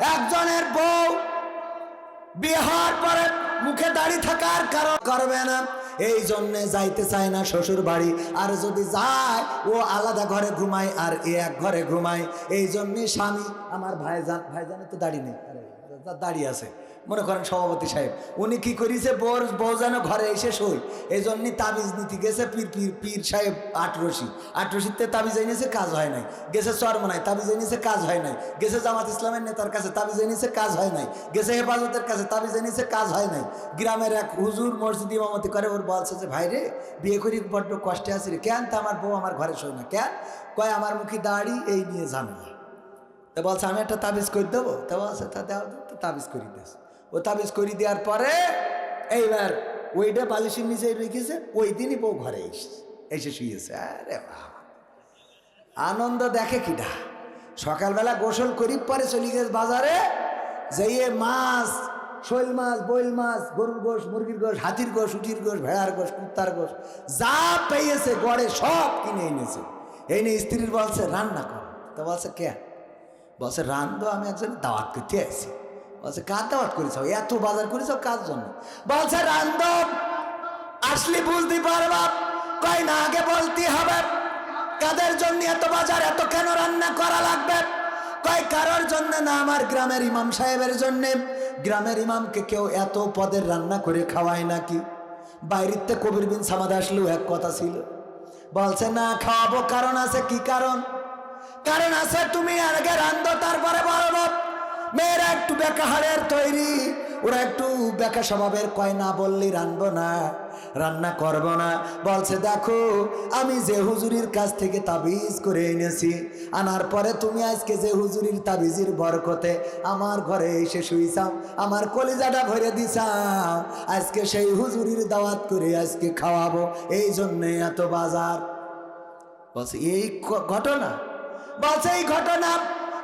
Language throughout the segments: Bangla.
একজনের বউ বিহার পরে মুখে দাঁড়িয়ে থাকার কারণ করবে না। এই জন্যে যাইতে চায় না শ্বশুর বাড়ি। আর যদি যায়, ও আলাদা ঘরে ঘুমায় আর এ এক ঘরে ঘুমায়। এই জন্যে স্বামী, আমার ভাইজান, ভাইজানের তো দাঁড়িয়ে নেই। দাঁড়িয়ে দাড়ি আছে। মনে করেন সভাপতি সাহেব, উনি কি করিছে, বোর বউ যেন ঘরে এসে সই এই জন্যই তাবিজ নীতি গেছে পীর পীর পীর সাহেব আটরশি আটরশিতে তাবিজ এনেছে, কাজ হয় নাই। গেছে চরমনায়, তাবিজ এনেছে, কাজ হয় নাই। গেছে জামাত ইসলামের নেতার কাছে, তাবিজ এনেছে, কাজ হয় নাই। গেছে হেফাজতের কাছে, তাবিজ এনেছে, কাজ হয় নাই। গ্রামের এক হুজুর মসজিদ ইমামতি করে, ওর বলছে যে, ভাই রে, বিয়ে করি বড্ড কষ্টে আছি রে, কেন তা আমার বউ আমার ঘরে শোয় না? কেন? কয়, আমার মুখে দাড়ি, এই নিয়ে ঝামেলা। তা বলছে, আমি একটা তাবিজ করে দেবো? তা বলছে, তা দেওয়া তাবিজ করে দিস ও তাবিজ করে দেওয়ার পরে এইবার ওইটা বালিশের নিচে রেখেছে ওই দিনই বউ ঘরে এসে এসে শুয়েছে, আরে আনন্দ দেখে কিটা সকালবেলা গোসল করি, পরে চলে গেছে বাজারে, যেয়ে মাছ, শৈল মাছ, বইল মাছ, গরুর গোশ, মুরগির গোশ, হাতির গোশ, উটির গোশ, ভেড়ার গোশ, কুত্তার গোশ, যা পেয়েছে গড়ে সব কিনে এনেছে। এনে স্ত্রীর বলছে, রান্না কর। তো বলছে, কে? বলছে, রান্ধো, আমি একজন দাওয়াত করতে আসছি বলছে কার দাওয়াত করেছ? এত বাজার করেছ কার জন্য? বলছে রান্ধব আসলে বুঝতে পারবা, কয় না, আগে বলতে হবে, কাদের জন্য এত বাজার, এত কেন রান্না করা লাগবে? কয়, কারোর জন্য না, আমার গ্রামের ইমাম সাহেবের জন্য। গ্রামের ইমামকে কেউ এত পদের রান্না করে খাওয়ায় নাকি? বাইরেতে কবির বিন সামাদ আসলেও এক কথা ছিল। বলছে, না, খাওয়াবো। কারণ আছে কি কারণ? কারণ আছে, তুমি আগে রান্ধো তারপরে বলব। মেয়েরা একটু বেকা হাড়ের তৈরি। ওরা একটু বেকা স্বভাবের, কয় না বললি রানবো না, রান্না করব না। বলছে, দেখো, আমি যে হুজুরির কাছ থেকে তাবিজ করে এনেছি, আনার পরে তুমি আজকে যে হুজুরির তাবিজের বরকতে আমার ঘরে এসে শুইছাও, আমার কলিজাটা ভরে দিছাও, আজকে সেই হুজুরির দাওয়াত করে আজকে খাওয়াবো, এই জন্যে এত বাজার। বলছে, এই ঘটনা? বলছে, এই ঘটনা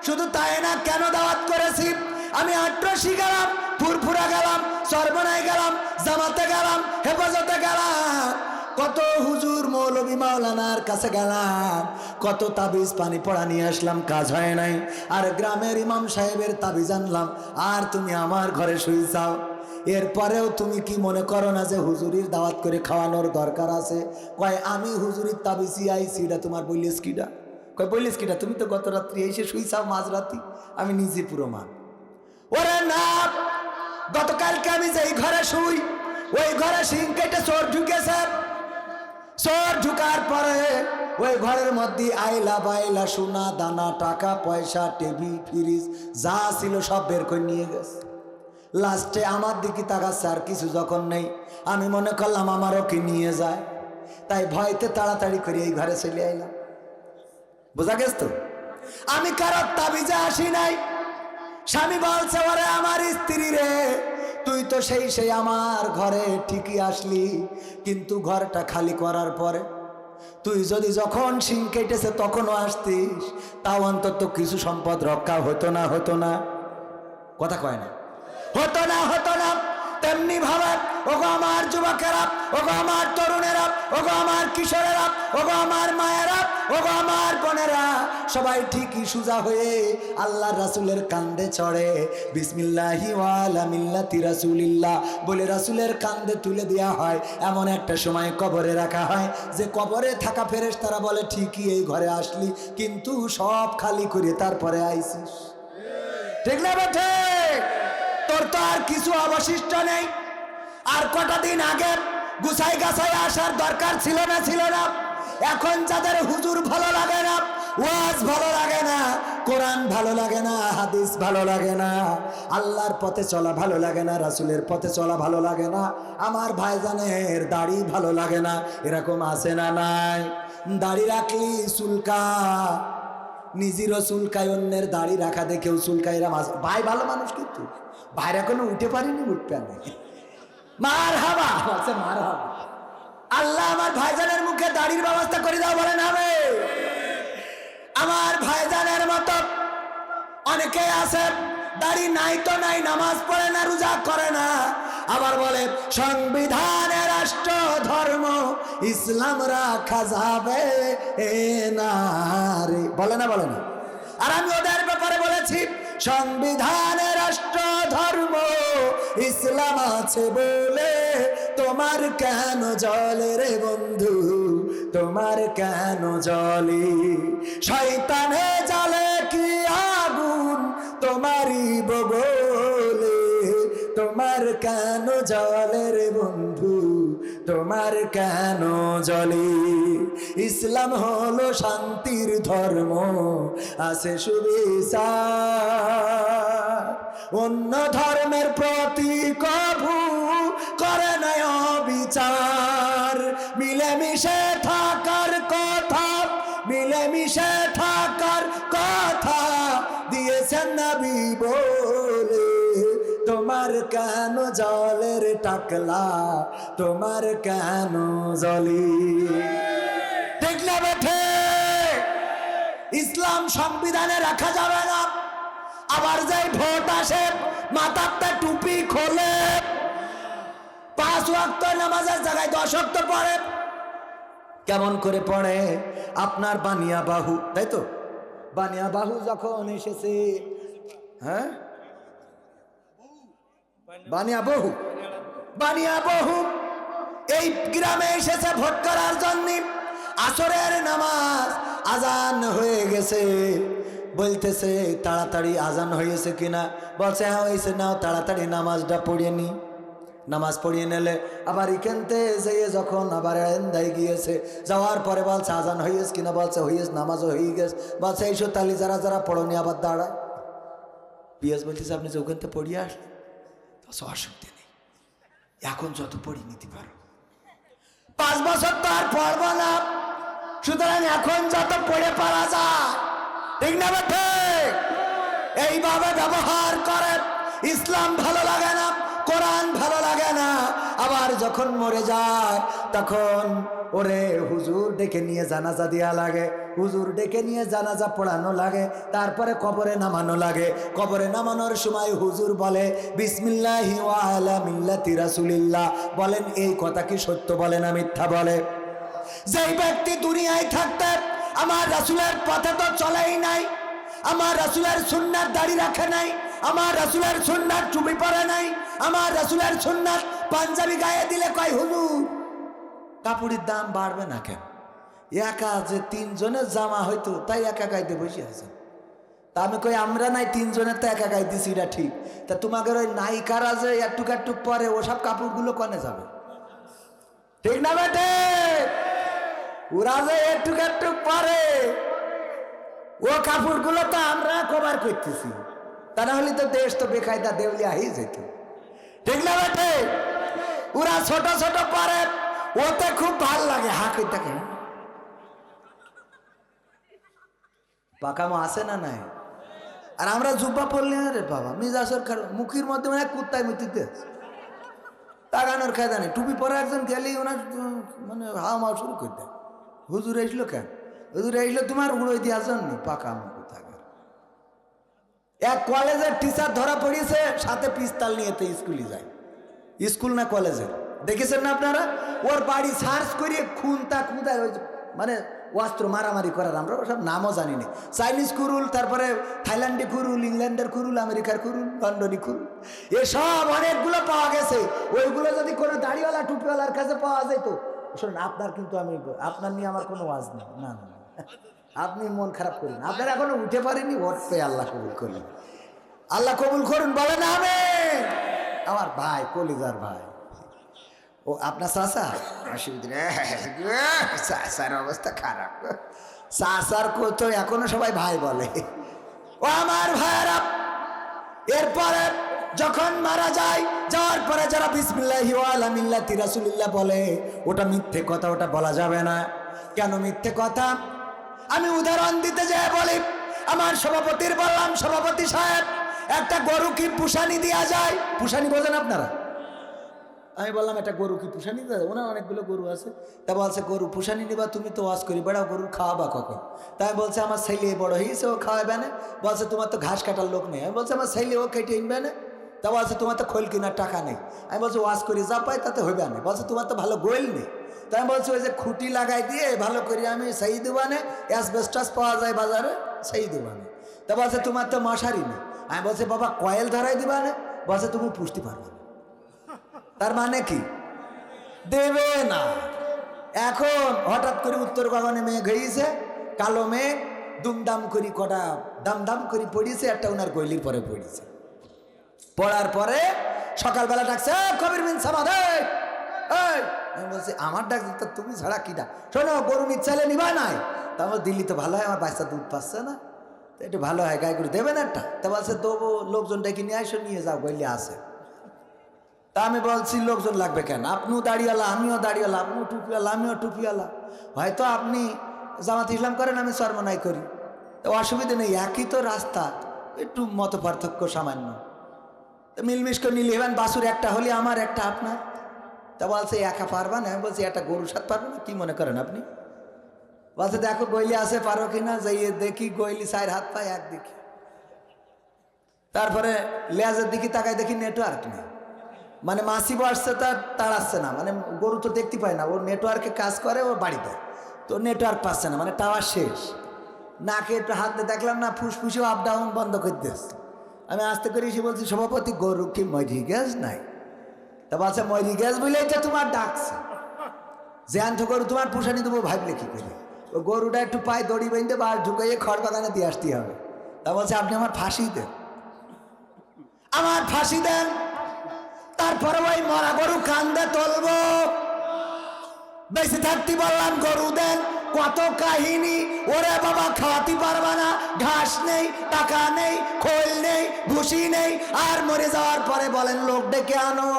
শুধু তাই না, কেন দাওয়াত করেছি? আমি আট্রসি গেলাম, ফুরফুরা গেলাম, সর্বনায় গেলাম, জামাতে গেলাম, হেফাজতে গেলাম। কত হুজুর মৌলবী মাওলানার কাছে গেলাম, কত তাবিজ পানি পড়া নিয়ে আসলাম, কাজ হয় নাই। আর গ্রামের ইমাম সাহেবের তাবিজ আনলাম, আর তুমি আমার ঘরে শুইছাও এরপরেও তুমি কি মনে করো না যে হুজুরির দাওয়াত করে খাওয়ানোর দরকার আছে? কয়, আমি হুজুরির তাবিসি আইছি, এটা তোমার বললিস কিটা কয় বললিস কিটা তুমি তো গত রাত্রি এসে শুইছাও মাঝরাতি, আমি নিজে পুরো মান ওরে না, গতকালকে আমি যেই ঘরে শুই, ওই ঘরে সিং কেটে চোর ঢুকেছে। চোর ঢুকার পরে ওই ঘরের মধ্যে আইলা বাইলা সোনা, দানা, টাকা, পয়সা, টেবিল, ফ্রিজ, যা ছিল সব বের করে নিয়ে গেছে। লাস্টে আমার দিকে তাকাচ্ছে আর কিছু যখন নেই, আমি মনে করলাম আমারও কি নিয়ে যায়। তাই ভয়তে তাড়াতাড়ি করে এই ঘরে চলে আইলাম। বোঝা গেছ? তো আমি কারোর তাবিজে আসি নাই। স্বামী বলছে, ওরে আমার স্ত্রী রে, তুই তো সেই সেই আমার ঘরে ঠিকই আসলি, কিন্তু ঘরটা খালি করার পরে তুই যদি যখন শিং কেটেছে তখনও আসতিস, তাও অন্তত কিছু সম্পদ রক্ষা হতো না হতো না। কথা কয় না। হতো না হতো না। তেমনি ভাবে ওগো আমার যুবকেরা, ওগো আমার তরুণেরা, ওগো আমার কিশোরেরা, ওগো আমার মায়েরা, ওগো আমার বোনেরা, সবাই ঠিকই সুজা হয়ে আল্লাহ রাসুলের কান্দে চড়ে। বিসমিল্লাহি মিল্লাতি বলে রাসুলের কান্দে তুলে দেওয়া হয়। এমন একটা সময় কবরে রাখা হয়, যে কবরে থাকা ফেরেশ তারা বলে, ঠিকই এই ঘরে আসলি, কিন্তু সব খালি করে তারপরে আইসিস। ঠিক না বেঠে তোর তো আর কিছু অবশিষ্ট নেই। আর কটা দিন আগে গুছাই গাছাই আসার দরকার ছিল না ছিল না। এখন যাদের হুজুর ভালো লাগে না, ওয়াজ ভালো লাগে না, কোরআন ভালো লাগে না, হাদিস ভালো লাগে না, আল্লাহর পথে চলা ভালো লাগে না, রাসুলের পথে চলা ভালো লাগে না, আমার ভাই ভাইজানের দাড়ি ভালো লাগে না, এরকম আছে না নাই? দাড়ি রাখলি চুলকা, নিজেরও চুলকায়, অন্যের দাড়ি রাখা দেখেও মাছ ভাই, ভালো মানুষ কিন্তু। বাইরে কোনো উঠে পারিনি, উঠবে না। মার হাবা বলছে মার হাবা আল্লাহ আমার ভাইজানের মুখে দাড়ির ব্যবস্থা করে দাও, বলেন হবে। আমার ভাইজানের মতো অনেকে আছে, দাড়ি নাই তো নাই, নামাজ পড়ে না, রোজা করে না। আবার বলে, সংবিধানে রাষ্ট্র, ধর্ম, ইসলাম রাখা যাবে এ না বলে না বলে না। আর আমি ওদের ব্যাপারে বলেছি সংবিধানে রাষ্ট্র ধর্ম ইসলাম আছে বলে তোমার কেন জলে রে বন্ধু? তোমার কেন জলে? শয়তানে জলে কি আগুন তোমারই বগলে? তোমার কেন জলে রে বন্ধু? তোমার কেন জলে? ইসলাম হলো শান্তির ধর্ম, আছে সুবিচার অন্য ধর্মের প্রতি কভু করে নয় বিচার মিলেমিশে থাকার কথা, মিলেমিশে কেন জলের টাকলা? তোমার কেন জলি? না বেঠে? ইসলাম সংবিধানে রাখা যাবে না। আবার যাই ভোট আসে মাথারটা টুপি খোলে। পাঁচ ওয়াক্ত নামাজের জায়গায় দশ ওয়াক্ত পড়ে। কেমন করে পড়ে? আপনার বানিয়া বাহু তাই তো? বানিয়া বাহু যখন এসেছে হ্যাঁ? বানিয়া বহু। বানিয়া বহু। এই গ্রামে এসেছে ভোট করার জন্য। আসরের নামাজ আজান হয়ে গেছে। বলতেছে, তাড়াতাড়ি আজান হয়েছে কিনা? বলছে হ্যাঁ হয়েছে। নাও, তাড়াতাড়ি নামাজটা পড়িয়ে নি। নামাজ পড়িয়ে নিলে আবার ইকেনতে যেয়ে যখন আবার এন্দাই গিয়েছে, যাওয়ার পরে বলছে, আজান হইয়েছে কিনা? বলছে, হইয়েছে, নামাজও হয়ে গেছে। বলছে, এইসব তালি যারা যারা পড়নি, আবার দাঁড়ায়। পিয়াস বলতেছে, আপনি যে ওখান থেকে পড়িয়ে আসলেন তো অসুবিধে নেই। এখন যত পড়ি নিতে পারো। পাঁচ বছর তো আর পড়ব না। সুতরাং এখন যত পড়ে পারা যায়, ঠিক না ঠিক এইভাবে ব্যবহার করে। ইসলাম ভালো লাগে না, কোরআন ভালো লাগে না। যখন মরে যায়, তখন ওরে হুজুর ডেকে নিয়ে জানাজা দেওয়া লাগে। হুজুর ডেকে নিয়ে জানাজা পড়ানো লাগে, তারপরে কবরে নামানো লাগে। কবরে নামানোর সময় হুজুর বলে, বিসমিল্লাহি বলেন, এই কথা কি সত্য বলে না মিথ্যা বলে? যেই ব্যক্তি দুনিয়ায় থাকতে, আমার রাসূলের পথে তো চলেই নাই, আমার রাসূলের সুন্নার দাড়ি রাখে নাই, আমার রাসূলের সুন্নার চুপি পরে নাই, আমার রাসূলের সুন্নাত পাঞ্জাবি গায়ে দিলে কয়, হুজুর, কাপড়ের দাম বাড়বে না কেন? একা যে তিনজনের জামা হইতো, তাই একা গাইতে বসে আছে। তা আমি কই, আমরা নাই তিনজনের, তো একা গাই দিছি, এটা ঠিক। তা তোমাকে ওই নায়িকারা যে একটুক একটুক পরে, ওসব কাপড়গুলো কনে যাবে? ঠিক না বেটে? ওরা যে একটুক একটুক পরে, ও কাপড়গুলো তো আমরা কভার করতেছি। তা না হলে তো দেশ তো বেকায়দা দেউলিয়া হয়ে যেত। ঠিক না বেটে? ওরা ছোট ছোট পরে, ওতে খুব ভালো লাগে হাঁকে থাকে পাকামো আছে না নাই? আর আমরা জুব্বা পড়লে না রে বাবা মিজাসর খারাপ মুখের মধ্যে মানে কুত্তায় মুতিতে। তাগানোর খায়দা নেই, টুপি পরে একজন গেলেই ওনার মানে হাওয়া মাওয়া শুরু করে দেয়। হুজুর এসলো কেন? হুজুর এসলো, তোমার উড়োই দিয়ে আসেননি পাকা মুখ থাকে এক কলেজের টিচার ধরা পড়িয়েছে, সাথে পিস্তাল নিয়ে স্কুলে যায়। স্কুল না কলেজে দেখেছেন না আপনারা? ওর বাড়ি সার্চ করিয়ে খুনতা যে- মানে অস্ত্র মারামারি করার, আমরা ওসব নামও জানি না চাইনিজ কুরুল, তারপরে থাইল্যান্ডে কুরুল, ইংল্যান্ডের কুরুল, আমেরিকার কুরুল, লন্ডনি কুরুল, এসব অনেকগুলো পাওয়া গেছে। ওইগুলো যদি কোনো দাড়িওয়ালা, টুপিওয়ালার কাছে পাওয়া যেত, শুনুন, আপনার কিন্তু আমি, আপনার নিয়ে আমার কোনো ওয়াজ নেই। না না। আপনি মন খারাপ করেন আপনার এখনও উঠে পারেনি ওঠতে আল্লাহ কবুল করলেন আল্লাহ কবুল করুন, বলেন আমি আমার ভাই কলিজার ভাই। ও আপনার চাষা অসুবিধা চাষার অবস্থা খারাপ। চাষার তো এখনও সবাই ভাই বলে। ও আমার ভাইয়েরা এরপরে যখন মারা যায় যাওয়ার পরে যারা বিসমিল্লাহি ওয়ালা মিল্লাতি রাসূলিল্লাহ বলে ওটা মিথ্যে কথা ওটা বলা যাবে না। কেন মিথ্যে কথা? আমি উদাহরণ দিতে যাই বলি আমার সভাপতির বললাম সভাপতি সাহেব একটা গরু কি পুষানি দেওয়া যায়? পুষানি বোঝেন আপনারা। আমি বললাম, একটা গরু কি পুষানি দেয় ওনার অনেকগুলো গরু আছে। তা বলছে, গরু পুষানি নিবা, তুমি তো ওয়াজ করি বেড়াও গরুর খাওয়াবা কখন? তাই বলছে, আমার ছেলে বড় হয়েছে ও খাওয়াবে না। বলছে, তোমার তো ঘাস কাটার লোক নেই। আমি বলছে, আমার ছেলে, ও কেটে ইনবে না। তা বলছে, তোমার তো খোল কেনার টাকা নেই। আমি বলছি, ওয়াজ করি, যা পাই তাতে হইবে না। বলছে, তোমার তো ভালো গোয়েল নেই। তাই আমি বলছি, ওই যে খুঁটি লাগাই দিয়ে ভালো করে আমি, সেই দেবানে, অ্যাসবেস্টাস পাওয়া যায় বাজারে, সেই দেবানে। তা বলছে, তোমার তো মশারি নেই। আমি বলছি বাবা কয়েল ধরাই দিবা না? বলছে তুমি পুষতে পারবে তার মানে কি? দেবে না। এখন হঠাৎ করে উত্তর গগনে মেঘ হয়েছে কালো মেঘ দুমদাম করি কটা দাম দাম করে পড়িয়েছে একটা ওনার গৈলির পরে পড়িয়েছে পড়ার পরে সকালবেলা ডাকছে "এ, কবির বিন সামাদ এই, এই।" আমি বলছি আমার ডাক তুমি ছাড়া কি ডাক? শোনো গরু নিচ্ছালে নিবা নাই। তা আমার দিল্লি তো ভালো হয় আমার বাচ্চা দুধ পাচ্ছে না। একটু ভালো হয়, গায়ে করে দেবেন একটা? তা বলছে দেবো লোকজন ডেকে নিয়ে আসো, নিয়ে যাও গইলে আসে তা আমি বলছি, লোকজন লাগবে কেন? আপনিও দাঁড়িয়েলা আমিও দাঁড়িয়েলা আপনিও টুপিওয়ালা, আমিও টুপিওয়ালা। হয়তো আপনি জামাত ইসলাম করেন, আমি সর্বনাই করি। তো অসুবিধা নেই, একই তো রাস্তা, একটু মত পার্থক্য সামান্য। তো মিলমিশ করে নিলে এবার বাসুর একটা হলে আমার, একটা আপনার? তা বলছে, একা পারবা না। আমি বলছি, একটা গরুর সাথে পারব না? কি মনে করেন আপনি? বলছে, দেখো গইলি আছে, পারো কিনা যাইয়ে দেখি গইলি সাইড হাত পায় একদিকে তারপরে লেজের দিকে তাকায় দেখি নেটওয়ার্ক নেই। মানে মাসি আসছে, তার তাড়াচ্ছে না। মানে গরু তো দেখতে পায় না, ওর নেটওয়ার্কে কাজ করে, ও বাড়িতে তো নেটওয়ার্ক পাচ্ছে না মানে টাওয়ার শেষ। নাকে একটু হাত দিয়ে দেখলাম না, ফুসফুসেও আপ ডাউন বন্ধ করে দিস আমি আসতে করে এসে বলছি, সভাপতি, গরু কি মরি গ্যাস নাই? তা বলছে মরি গ্যাস বলে এটা তোমার ডাকছে। জ্যান্ত গরু তোমার পুষানি দেবো, ভাবলে কি করে? গরুটা একটু পায়ে দড়ি বেঁধে বা ঢুকাইয়ে খড় বাগানে দিয়ে আসতে হবে। তা বলছে, আপনি আমার ফাঁসি দেন। আমার ফাঁসি দেন? তারপরে ওই মরা গরু কান্দে তুলবো। বেশি থাকতে বললাম, গরু দেন। কত কাহিনী, ওরে বাবা খাওয়াতে পারবা না। ঘাস নেই, টাকা নেই, খোল নেই, ভুসি নেই। আর মরে যাওয়ার পরে বলেন, লোক ডেকে আনো।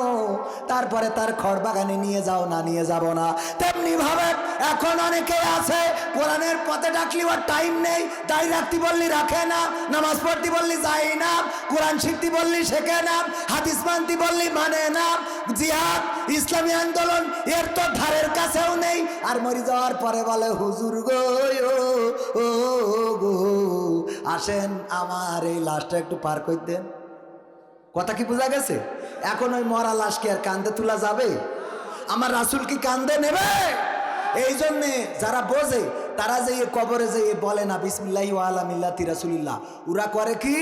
তারপরে তার খড় বাগানে নিয়ে যাও না, নিয়ে যাব না। তেমনি ভাবে এখন অনেকে আছে, কোরআনের পথে ডাকলি ওর টাইম নেই। তাই রাখতে বললি রাখে না, নামাজ পড়তে বললি যাই না, কোরআন শিখতে বললি শেখে না, হাদিস মানতে বললি মানে না। জিহাদ, ইসলামী আন্দোলন, এর তো ধারের কাছেও নেই। আর মরে যাওয়ার পরে বলে, হুজুর গো ও, গো, আসেন আমার এই লাশটা একটু পার করে দেন। কথা কি বোঝা গেছে? এখন ওই মরা লাশকে আর কান্দে তোলা যাবে? আমার রাসুল কি কান্দে নেবে? এই জন্যে যারা বোঝে, তারা যে কবরে যে বলে না, বিসমিল্লাহি আলা মিল্লাতি রাসুলিল্লাহ। ওরা করে কি?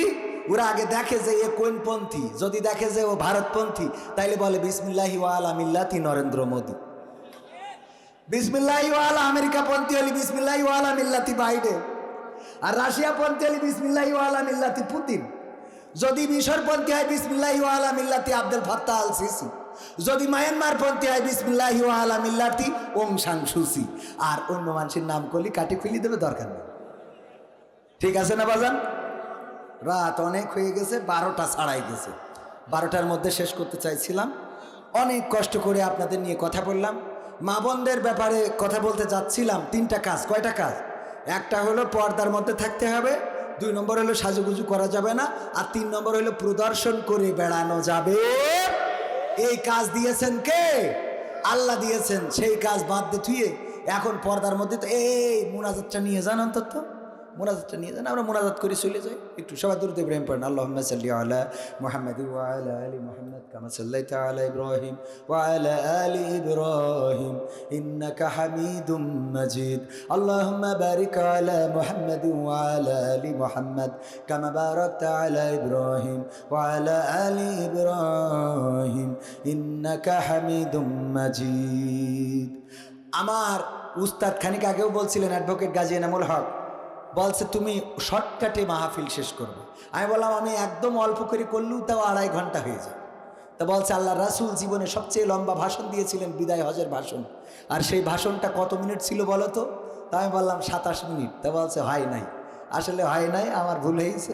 ওরা আগে দেখে যে এ কোন পন্থী। যদি দেখে যে ও ভারতপন্থী, তাইলে বলে, বিসমিল্লাহি আলা মিল্লাতি নরেন্দ্র মোদী। বিসমিল্লাহি আলা আমেরিকা পন্থী হলি, বিসমিল্লাহি আলা মিল্লাতি বাইডেন। আর রাশিয়া পন্থী হলি, বিসমিল্লাহি আলা মিল্লাতি পুতিন। যদি মিশর পন্থী হয়, বিসমিল্লাহি আলা মিল্লাতি আব্দুল ফাত্তাহ আল সিসি যদি মায়ানমার পন্থী হয় বিসমিল্লাহি আলা মিল্লাতি ওং সাং সুসি আর অন্য মানুষের নাম করলি কাটি ফেলি দেবে, দরকার নেই। ঠিক আছে না বাজান? রাত অনেক হয়ে গেছে, বারোটা ছাড়াই গেছে। বারোটার মধ্যে শেষ করতে চাইছিলাম। অনেক কষ্ট করে আপনাদের নিয়ে কথা বললাম। মা বোনদের ব্যাপারে কথা বলতে যাচ্ছিলাম, তিনটা কাজ, কয়টা কাজ? একটা হলো পর্দার মধ্যে থাকতে হবে, দুই নম্বর হলো সাজুগুজু করা যাবে না, আর তিন নম্বর হলো প্রদর্শন করে বেড়ানো যাবে। এই কাজ দিয়েছেন কে? আল্লাহ দিয়েছেন। সেই কাজ বাদ দিয়ে থুয়ে এখন পর্দার মধ্যে তো এই মোনাজাতটা নিয়ে যান অন্তত। মোনাজাতটা নিয়ে যান, আমরা মোনাজাত করে চলে যাই। একটু সবাই দূর ইব্রাহিম পড়েন আল্লাহ সাল্লি আলা মোহাম্মদ ওয়ালা আলী মোহাম্মদ কামা সাল্লাই তালা ইব্রাহিম ওয়ালা আলী ইব্রাহিম। ইন্নাকা হামিদুম মাজিদ اللهم بارك على محمد وعلى ال محمد كما باركت على ابراهيم وعلى ال ابراهيم انك حميد مجيد আমার উস্তাদ খানিক আগেও বলছিলেন অ্যাডভোকেট গাজী এনামুল হক বলছে তুমি শর্টকাটে মাহফিল শেষ করবে আমি বললাম আমি একদম অল্প করে করলেও তাও আড়াই ঘন্টা হয়ে যায় তা বলছে আল্লাহ রাসুল জীবনে সবচেয়ে লম্বা ভাষণ দিয়েছিলেন বিদায় হজের ভাষণ। আর সেই ভাষণটা কত মিনিট ছিল বলো তো? তা আমি বললাম সাতাশ মিনিট। তা বলছে হয় নাই। আসলে হয় নাই, আমার ভুল হয়েছে।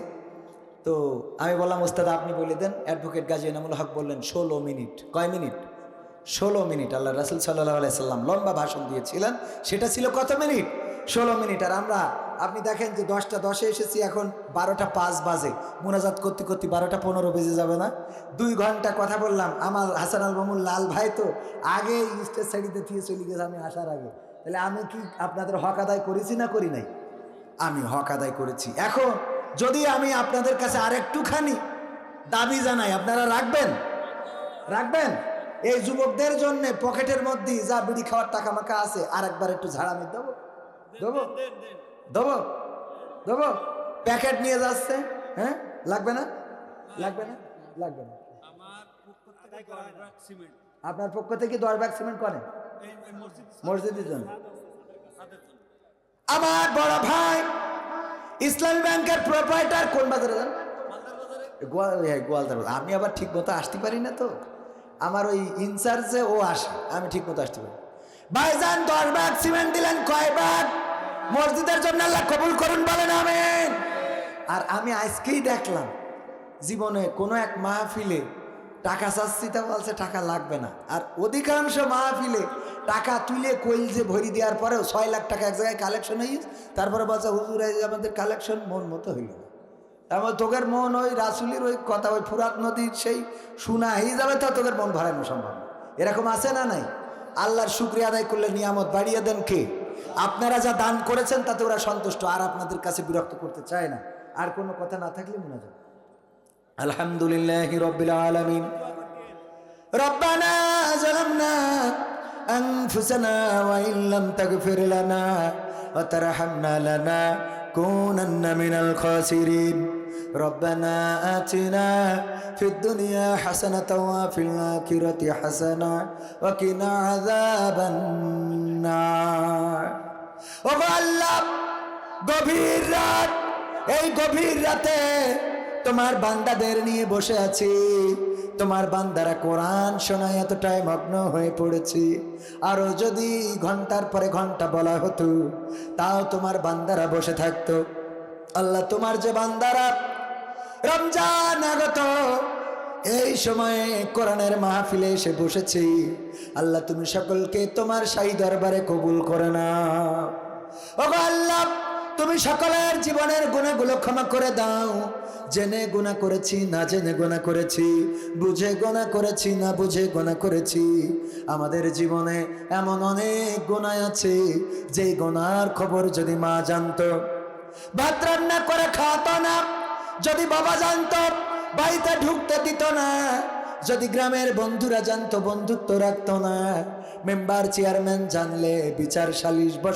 তো আমি বললাম, ওস্তাদ, আপনি বলে দেন। অ্যাডভোকেট গাজী এনামুল হক বললেন, ষোলো মিনিট। কয় মিনিট? ষোলো মিনিট। আল্লাহ রাসুল সাল্লাহ সাল্লাম লম্বা ভাষণ দিয়েছিলেন। সেটা ছিল কত মিনিট? ষোলো মিনিট। আর আমরা, আপনি দেখেন যে দশটা দশে এসেছি, এখন বারোটা পাঁচ বাজে। মোনাজাত করতে করতে বারোটা পনেরো বেজে যাবে না। দুই ঘণ্টা কথা বললাম, আমার হাসান আল মামুল লাল ভাই তো আগে স্টেজ সাইডিতে দিয়ে চলে গেছে আমি আসার আগে। তাহলে আমি কি আপনাদের হক আদায় করেছি না করি নাই? আমি হক আদায় করেছি। এখন যদি আমি আপনাদের কাছে আরেকটুখানি দাবি জানাই, আপনারা রাখবেন? রাখবেন? এই যুবকদের জন্য পকেটের মধ্যে যা বিড়ি খাওয়ার টাকা মাকা আছে আর একবার একটু ঝাড়ামি দেবো। দেবো দেবো দেবো প্যাকেট নিয়ে যাচ্ছে হ্যাঁ? লাগবে না? লাগবে না? লাগবে না। আপনার পক্ষ থেকে দশ ব্যাগ সিমেন্ট করে মসজিদের জন্য। আমার বড় ভাই ইসলামী ব্যাংকের প্রোপাইটার কোন বাজারে যান গোয়ালদার আমি আবার ঠিক মতো আসতে পারি না তো? আমার ওই ইনচার্জে ও আসে আমি ঠিক মতো আসতে পারি ভাইজান, দশ ব্যাগ সিমেন্ট দিলেন, কয় ব্যাগ মসজিদের জন্য আল্লাহ কবুল করুন, বলেন আমেন। আর আমি আজকেই দেখলাম, জীবনে কোনো এক মাহফিলে টাকা চাচ্ছি তা বলছে টাকা লাগবে না। আর অধিকাংশ মাহফিলে টাকা তুলে কইল যে ভরি দেওয়ার পরেও ছয় লাখ টাকা এক জায়গায় কালেকশন হয়ে। তারপরে বলছে, হুজুর আমাদের কালেকশন মন মতো হইল না। এমন তোকের মন ওই রাসুলির ওই কথা, ওই ফুরাত নদীর সেই শোনা হয়ে যাবে তো তোকের মন ভরানো সম্ভব এরকম আছে না নাই? আল্লাহর শুক্রিয়া আদায় করলে নিয়ামত বাড়িয়ে দেন কে আপনারা যা দান করেছেন তাতে ওরা সন্তুষ্ট আর আপনাদের কাছে বিরক্ত করতে চায় না আর কোনো কথা না থাকলে মনে যায় আলহামদুলিল্লাহ রবিল আলমিন ربنا ظلمنا أنفسنا وإن لم تغفر لنا وترحمنا لنكونن من الخاسرين ربنا آتنا في الدنيا حسنة وفي الآخرة حسنة وقنا عذاب النار وقال গভীর রাত এই গভীর রাতে তোমার বান্দাদের নিয়ে বসে আছি তোমার বান্দারা কোরআন শোনায় এতটাই মগ্ন হয়ে পড়েছি আরো যদি ঘন্টার পরে ঘন্টা বলা হতো তাও তোমার বান্দারা বসে থাকতো আল্লাহ তোমার যে বান্দারা রমজান আগত। এই সময়ে কোরআনের মাহফিলে এসে বসেছি। আল্লাহ তুমি সকলকে তোমার সাই দরবারে কবুল করে না ও আল্লাহ, তুমি সকলের জীবনের গুণাগুলো ক্ষমা করে দাও। জেনে গুণা করেছি, না জেনে গোনা করেছি। বুঝে গোনা করেছি, না বুঝে গোনা করেছি। আমাদের জীবনে এমন অনেক গুণায় আছে। যে গোনার খবর যদি মা জানতো। ভাত রান্না করে খাওয়াতো না। যদি বাবা জানত, বাড়িতে ঢুকতে দিত না। যদি গ্রামের বন্ধুরা জানতো, বন্ধুত্ব রাখতো না। মেম্বার, চেয়ারম্যান জানলে বিচার সালিশ বস